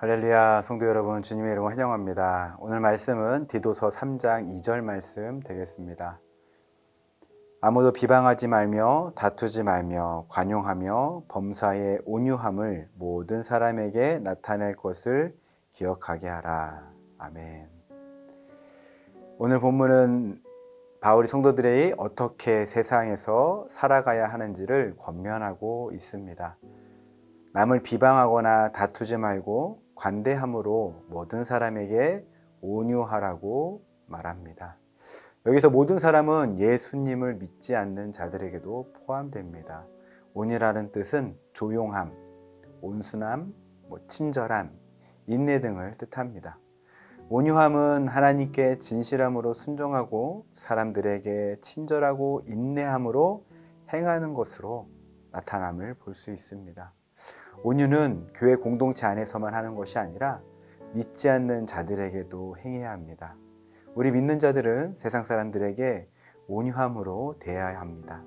할렐루야 성도 여러분 주님의 이름으로 환영합니다. 오늘 말씀은 디도서 3장 2절 말씀 되겠습니다. 아무도 비방하지 말며 다투지 말며 관용하며 범사의 온유함을 모든 사람에게 나타낼 것을 기억하게 하라. 아멘. 오늘 본문은 바울이 성도들이 어떻게 세상에서 살아가야 하는지를 권면하고 있습니다. 남을 비방하거나 다투지 말고 관대함으로 모든 사람에게 온유하라고 말합니다. 여기서 모든 사람은 예수님을 믿지 않는 자들에게도 포함됩니다. 온유라는 뜻은 조용함, 온순함, 뭐 친절함, 인내 등을 뜻합니다. 온유함은 하나님께 진실함으로 순종하고 사람들에게 친절하고 인내함으로 행하는 것으로 나타남을 볼 수 있습니다. 온유는 교회 공동체 안에서만 하는 것이 아니라 믿지 않는 자들에게도 행해야 합니다. 우리 믿는 자들은 세상 사람들에게 온유함으로 대해야 합니다.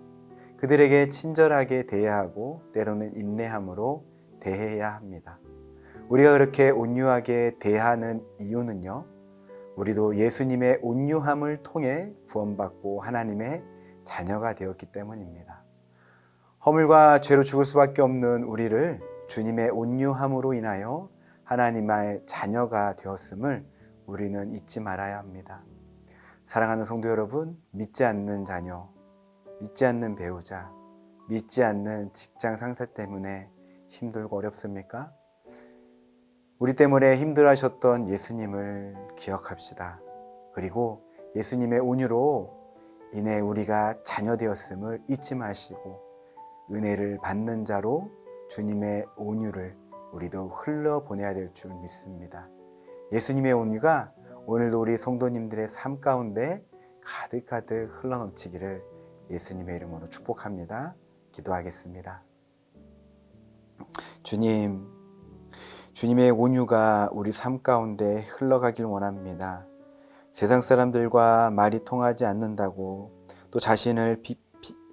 그들에게 친절하게 대해야 하고 때로는 인내함으로 대해야 합니다. 우리가 그렇게 온유하게 대하는 이유는요. 우리도 예수님의 온유함을 통해 구원받고 하나님의 자녀가 되었기 때문입니다. 허물과 죄로 죽을 수밖에 없는 우리를 주님의 온유함으로 인하여 하나님의 자녀가 되었음을 우리는 잊지 말아야 합니다. 사랑하는 성도 여러분, 믿지 않는 자녀, 믿지 않는 배우자, 믿지 않는 직장 상사 때문에 힘들고 어렵습니까? 우리 때문에 힘들어 하셨던 예수님을 기억합시다. 그리고 예수님의 온유로 인해 우리가 자녀 되었음을 잊지 마시고 은혜를 받는 자로 주님의 온유를 우리도 흘러 보내야 될 줄 믿습니다. 예수님의 온유가 오늘도 우리 성도님들의 삶 가운데 가득가득 흘러넘치기를 예수님의 이름으로 축복합니다. 기도하겠습니다. 주님, 주님의 온유가 우리 삶 가운데 흘러가길 원합니다. 세상 사람들과 말이 통하지 않는다고 또 자신을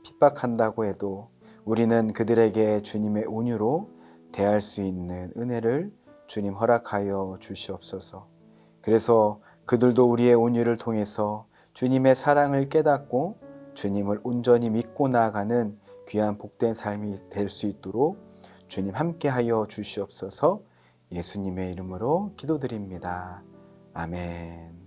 핍박한다고 해도 우리는 그들에게 주님의 온유로 대할 수 있는 은혜를 주님 허락하여 주시옵소서. 그래서 그들도 우리의 온유를 통해서 주님의 사랑을 깨닫고 주님을 온전히 믿고 나아가는 귀한 복된 삶이 될 수 있도록 주님 함께하여 주시옵소서 예수님의 이름으로 기도드립니다. 아멘.